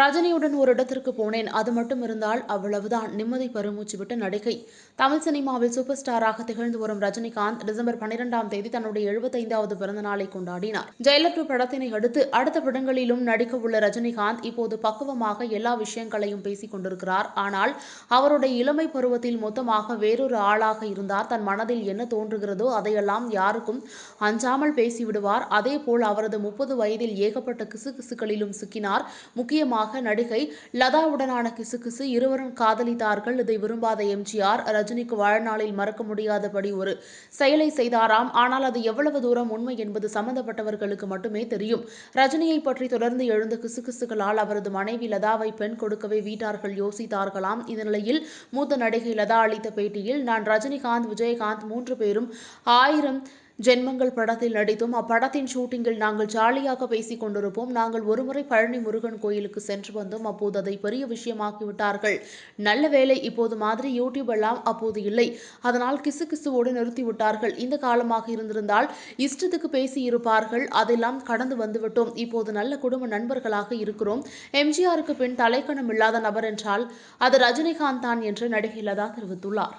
ரஜினியுடன் ஒரு இடத்திற்கு போனேன். அது மட்டும் இருந்தால் அவ்வளவுதான். நிம்மதி பெருமூச்சு விட்டு நடிகை. தமிழ் சினிமாவில் சூப்பர் ஸ்டாராக திகழ்ந்து வரும் ரஜினிகாந்த் டிசம்பர் பன்னிரெண்டாம் தேதி தன்னுடைய எழுபத்தைந்தாவது பிறந்த நாளை கொண்டாடினார். ஜெயலலிதா படத்தினை அடுத்து அடுத்த படங்களிலும் நடிக்க உள்ள ரஜினிகாந்த் இப்போது பக்குவமாக எல்லா விஷயங்களையும் பேசிக் கொண்டிருக்கிறார். ஆனால் அவருடைய இளமை பருவத்தில் மொத்தமாக வேறொரு ஆளாக இருந்தார். தன் மனதில் என்ன தோன்றுகிறதோ அதையெல்லாம் யாருக்கும் அஞ்சாமல் பேசிவிடுவார். அதேபோல் அவரது முப்பது வயதில் ஏகப்பட்ட கிசுகிசுகளிலும் சிக்கினார். முக்கியமாக நடிகை லதாவுடனான கிசுகிசு இருவரும் காதலித்தார்கள். இதை விரும்பாத எம்ஜிஆர் ரஜினிக்கு வாழ்நாளில் மறக்க முடியாதபடி ஒரு செயலை செய்தாராம். ஆனால் அது எவ்வளவு தூரம் உண்மை என்பது சம்பந்தப்பட்டவர்களுக்கு மட்டுமே தெரியும். ரஜினியை பற்றி தொடர்ந்து எழுந்த கிசுகிசுகளால் அவரது மனைவி லதாவை பெண் கொடுக்கவே வீட்டார்கள் யோசித்தார்களாம். இந்த நிலையில் மூத்த நடிகை லதா அளித்த பேட்டியில் நான் ரஜினிகாந்த் விஜயகாந்த் மூன்று பேரும் ஆயிரம் ஜென்மங்கள் படத்தில் நடித்தும் அப்படத்தின் ஷூட்டிங்கில் நாங்கள் ஜாலியாக பேசிக் கொண்டிருப்போம். நாங்கள் ஒருமுறை பழனி முருகன் கோயிலுக்கு சென்று வந்தோம். அப்போது அதை பெரிய விஷயமாக்கி விட்டார்கள் நல்ல வேளை இப்போது மாதிரி யூடியூப் எல்லாம் அப்போது இல்லை. அதனால் கிசு கிசுவோடு நிறுத்தி விட்டார்கள் இந்த காலமாக இருந்திருந்தால் இஷ்டத்துக்கு பேசி இருப்பார்கள் அதெல்லாம் கடந்து வந்துவிட்டோம். இப்போது நல்ல குடும்ப நண்பர்களாக இருக்கிறோம். எம்ஜிஆருக்கு பின் தலைக்கணம் இல்லாத நபர் என்றால் அது ரஜினிகாந்த் தான் என்று நடிகை லதா தெரிவித்துள்ளார்.